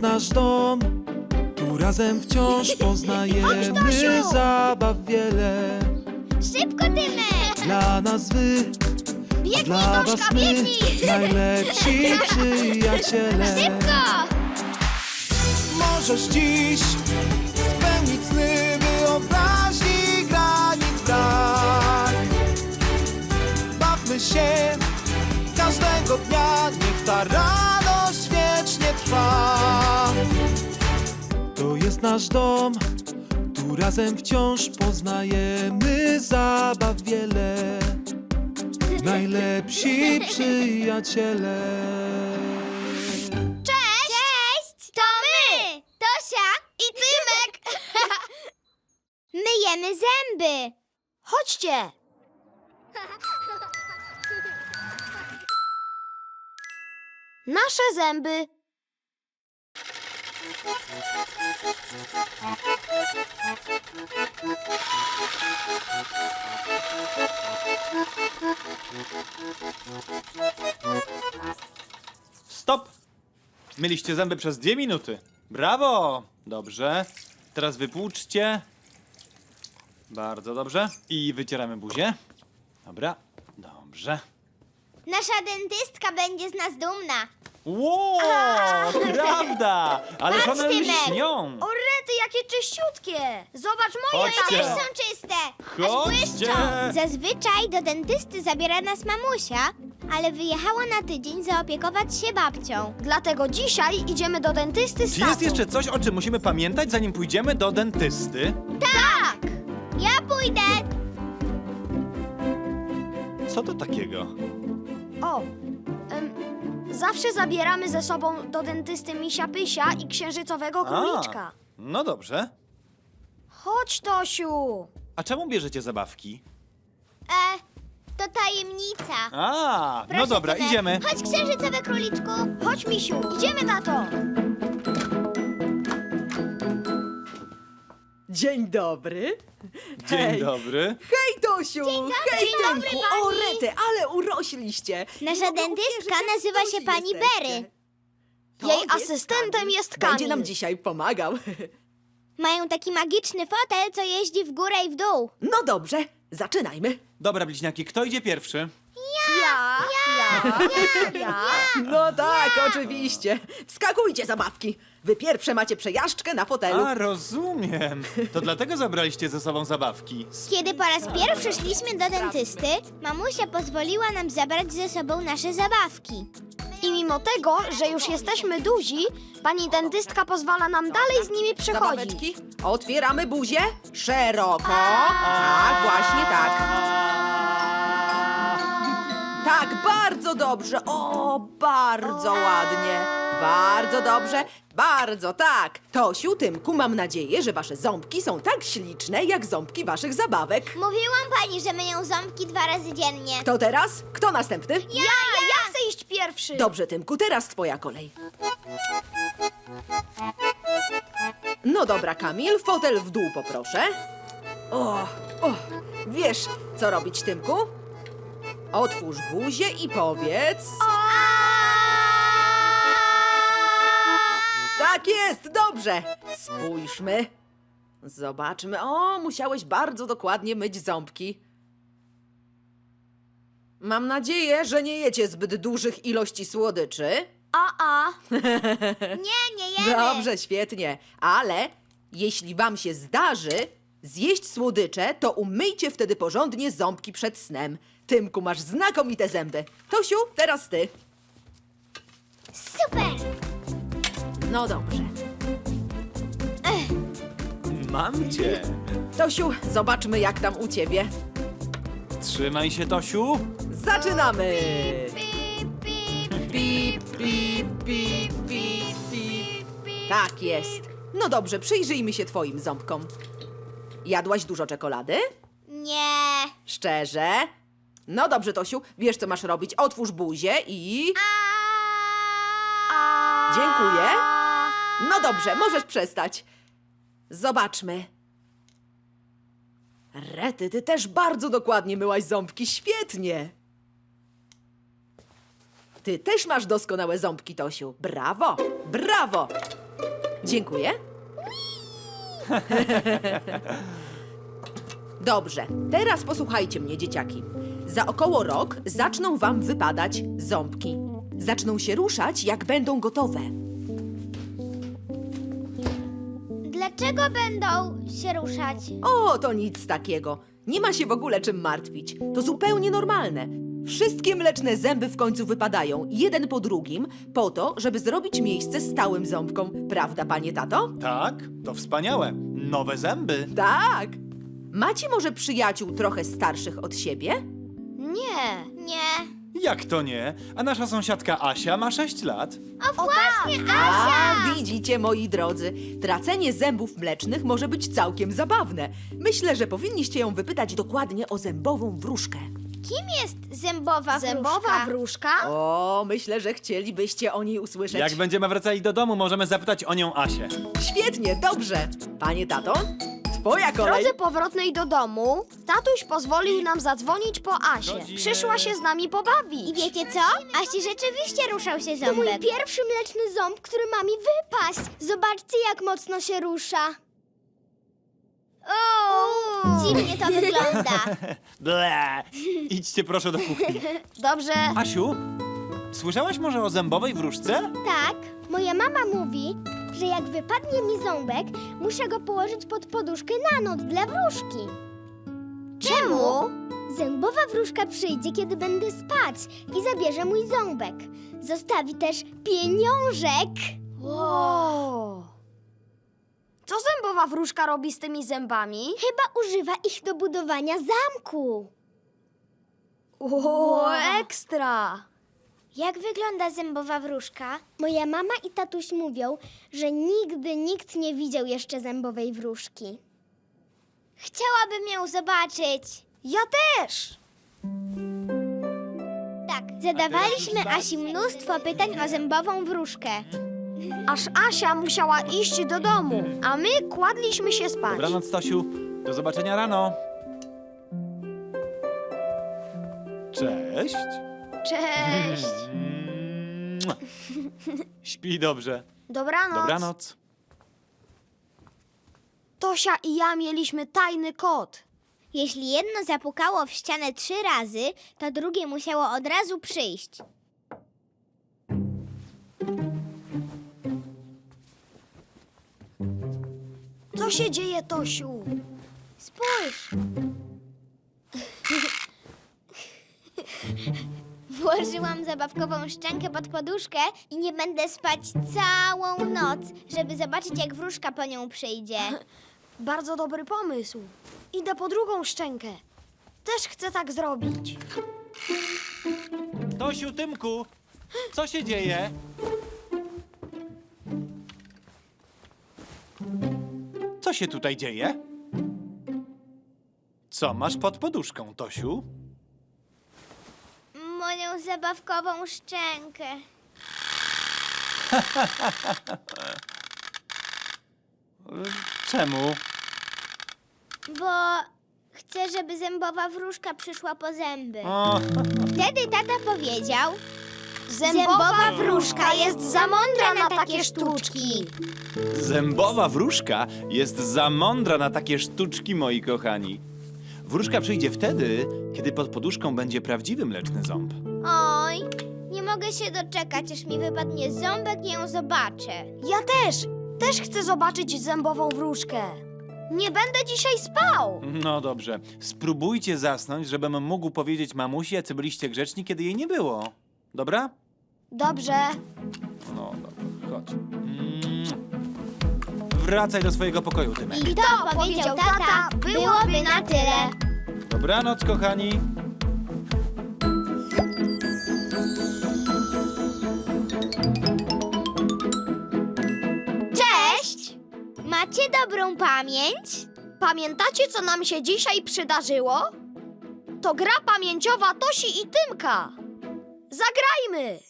jest nasz dom, tu razem wciąż poznajemy Tosiu! zabaw wiele. Szybko, Tymek! Dla nas wy, Biegnij, dla was Toszka, my, biegnij! najlepsi przyjaciele. Szybko! Możesz dziś spełnić sny wyobraźni granic brak. Bawmy się każdego dnia, niech ta wiecznie trwa. To jest nasz dom, tu razem wciąż poznajemy zabaw wiele. Najlepsi przyjaciele. Cześć! Cześć! To my! Tosia i Tymek! Myjemy zęby! Chodźcie! Nasze zęby! Stop! Myliście zęby przez dwie minuty. Brawo! Dobrze. Teraz wypłuczcie. Bardzo dobrze. I wycieramy buzię. Dobra. Dobrze. Nasza dentystka będzie z nas dumna. Wow! Prawda! Ale Patrz, one Tymek. lśnią. Orety, jakie czyściutkie! Zobacz moje! Chodźcie. też są czyste! Aż Chodźcie. błyszczą! Zazwyczaj do dentysty zabiera nas mamusia, ale wyjechała na tydzień zaopiekować się babcią. Dlatego dzisiaj idziemy do dentysty z Czy jest jeszcze coś, o czym musimy pamiętać, zanim pójdziemy do dentysty? Tak! Ja pójdę! Co to takiego? O, zawsze zabieramy ze sobą do dentysty misia Pysia i księżycowego króliczka. no dobrze. Chodź, Tosiu. A czemu bierzecie zabawki? E, to tajemnica. A, Proszę, no dobra, idziemy. Chodź, księżycowy króliczku. Chodź, misiu. Idziemy, tato. Dzień dobry. Dzień Hej. dobry. Hej, Tosiu! Hej, Dzień dobry, pani. O, rety, ale urośliście! Nasza mogę dentystka uwierzyć, jak nazywa się pani jesteście. Berry. To Jej jest asystentem Kamil. jest Będzie Kamil. nam dzisiaj pomagał. Mają taki magiczny fotel, co jeździ w górę i w dół. No dobrze, zaczynajmy. Dobra, bliźniaki, kto idzie pierwszy? Ja, ja, ja. No tak, oczywiście. Wskakujcie, zabawki. Wy pierwsze macie przejażdżkę na fotelu. A, rozumiem. To dlatego zabraliście ze sobą zabawki. Kiedy po raz pierwszy szliśmy do dentysty, mamusia pozwoliła nam zabrać ze sobą nasze zabawki. I mimo tego, że już jesteśmy duzi, pani dentystka pozwala nam dalej z nimi przychodzić. Zabaweczki, otwieramy buzię szeroko. Tak, właśnie tak. Tak, bardzo dobrze. O, bardzo ładnie. Bardzo dobrze. Bardzo tak. Tosiu, Tymku, mam nadzieję, że wasze ząbki są tak śliczne, jak ząbki waszych zabawek. Mówiłam pani, że myją ząbki dwa razy dziennie. Kto teraz? Kto następny? Ja, ja chcę iść pierwszy. Dobrze, Tymku, teraz twoja kolej. No dobra, Kamil, fotel w dół poproszę. O, o, wiesz, co robić, Tymku? Otwórz buzię i powiedz... Tak jest, dobrze. Spójrzmy. Zobaczmy. O, musiałeś bardzo dokładnie myć ząbki. Mam nadzieję, że nie jecie zbyt dużych ilości słodyczy. A, a. Nie, nie jemy. Dobrze, świetnie. Ale jeśli wam się zdarzy zjeść słodycze, to umyjcie wtedy porządnie ząbki przed snem. Tymku, masz znakomite zęby. Tosiu, teraz ty. Super! No dobrze. Mam cię. Tosiu, zobaczmy jak tam u ciebie. Trzymaj się, Tosiu. Zaczynamy! Pip, pip, Pip, pip, pip, pip, pip. Tak jest. No dobrze, przyjrzyjmy się twoim ząbkom. Jadłaś dużo czekolady? Nie. Szczerze? No dobrze, Tosiu, wiesz co masz robić. Otwórz buzię i... Dziękuję. No dobrze, możesz przestać. Zobaczmy. Rety, ty też bardzo dokładnie myłaś ząbki. Świetnie. Ty też masz doskonałe ząbki, Tosiu. Brawo, brawo. Dziękuję. Dobrze, teraz posłuchajcie mnie, dzieciaki. Za około rok zaczną wam wypadać ząbki. Zaczną się ruszać, jak będą gotowe. Dlaczego będą się ruszać? O, to nic takiego. Nie ma się w ogóle czym martwić. To zupełnie normalne. Wszystkie mleczne zęby w końcu wypadają, jeden po drugim, po to, żeby zrobić miejsce stałym ząbkom. Prawda, panie tato? Tak, to wspaniałe. Nowe zęby. Tak. Macie może przyjaciół trochę starszych od siebie? Nie. Nie. Jak to nie? A nasza sąsiadka Asia ma 6 lat. O, właśnie, A, widzicie, moi drodzy, tracenie zębów mlecznych może być całkiem zabawne. Myślę, że powinniście ją wypytać dokładnie o zębową wróżkę. Kim jest zębowa Zębowa wróżka? wróżka? O, myślę, że chcielibyście o niej usłyszeć. Jak będziemy wracali do domu, możemy zapytać o nią Asię. Świetnie, dobrze. Panie tato, twoja W kolej. drodze powrotnej do domu tatuś pozwolił nam zadzwonić po Asię. Godziny. Przyszła się z nami I pobawić. wiecie co? Asi rzeczywiście ruszał się To mój ząbek. pierwszy mleczny ząb, który ma mi wypaść. Zobaczcie, jak mocno się rusza. O, dziwnie to wygląda. Ble. Idźcie proszę do kuchni. Dobrze. Asiu, słyszałaś może o zębowej wróżce? Tak, moja mama mówi, że jak wypadnie mi ząbek, muszę go położyć pod poduszkę na noc dla wróżki. Czemu? Zębowa wróżka przyjdzie, kiedy będę spać i zabierze mój ząbek. Zostawi też pieniążek. Wow. Co zębowa wróżka robi z tymi zębami? Chyba używa ich do budowania zamku. O, ekstra. Jak wygląda zębowa wróżka? Moja mama i tatuś mówią, że nigdy nikt nie widział jeszcze zębowej wróżki. Chciałabym ją zobaczyć. Ja też. Tak, zadawaliśmy Asi mnóstwo pytań o zębową wróżkę. Aż Asia musiała iść do domu, a my kładliśmy się spać. Dobranoc, Stasiu. Do zobaczenia rano. Cześć. Cześć. Mua. Śpi dobrze. Dobranoc. Dobranoc. Tosia i ja mieliśmy tajny kod. Jeśli jedno zapukało w ścianę trzy razy, to drugie musiało od razu przyjść. Co się dzieje, Tosiu? Spójrz. Włożyłam zabawkową szczękę pod poduszkę i nie będę spać całą noc, żeby zobaczyć, jak wróżka po nią przyjdzie. Bardzo dobry pomysł. Idę po drugą szczękę. Też chcę tak zrobić. Tosiu, Tymku, co się dzieje? Co się tutaj dzieje? Co masz pod poduszką, Tosiu? Moją zabawkową szczękę. Czemu? Bo chcę, żeby zębowa wróżka przyszła po zęby. O, Wtedy tata powiedział, Zębowa wróżka jest za mądra na takie sztuczki. zębowa wróżka jest za mądra na takie sztuczki, moi kochani. Wróżka przyjdzie wtedy, kiedy pod poduszką będzie prawdziwy mleczny ząb. oj, nie mogę się doczekać, aż mi wypadnie ząbek i ją zobaczę. Ja też. Też chcę zobaczyć zębową wróżkę. Nie będę dzisiaj spał. No dobrze, spróbujcie zasnąć, żebym mógł powiedzieć mamusi, jacy byliście grzeczni, kiedy jej nie było. Dobra? Dobrze. No dobra, chodź. Mm. Wracaj do swojego pokoju, Tymek. I to powiedział tata, byłoby na tyle. Dobranoc, kochani. Cześć! Macie dobrą pamięć? Pamiętacie, co nam się dzisiaj przydarzyło? To gra pamięciowa Tosi i Tymka. Zagrajmy!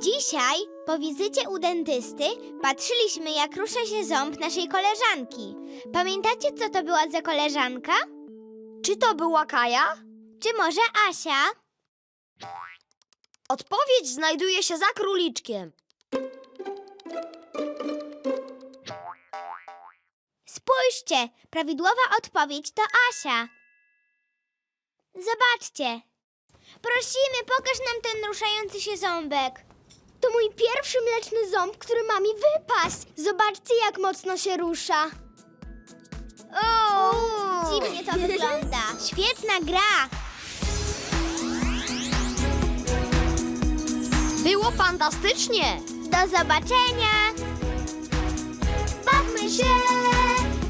Dzisiaj po wizycie u dentysty patrzyliśmy, jak rusza się ząb naszej koleżanki. Pamiętacie, co to była za koleżanka? Czy to była Kaja? Czy może Asia? Odpowiedź znajduje się za króliczkiem. Spójrzcie, prawidłowa odpowiedź to Asia. Zobaczcie. Prosimy, pokaż nam ten ruszający się ząbek. To mój pierwszy mleczny ząb, który ma mi wypaść. Zobaczcie, jak mocno się rusza. O, dziwnie to wygląda. Świetna gra. Było fantastycznie! Do zobaczenia. Bawmy się.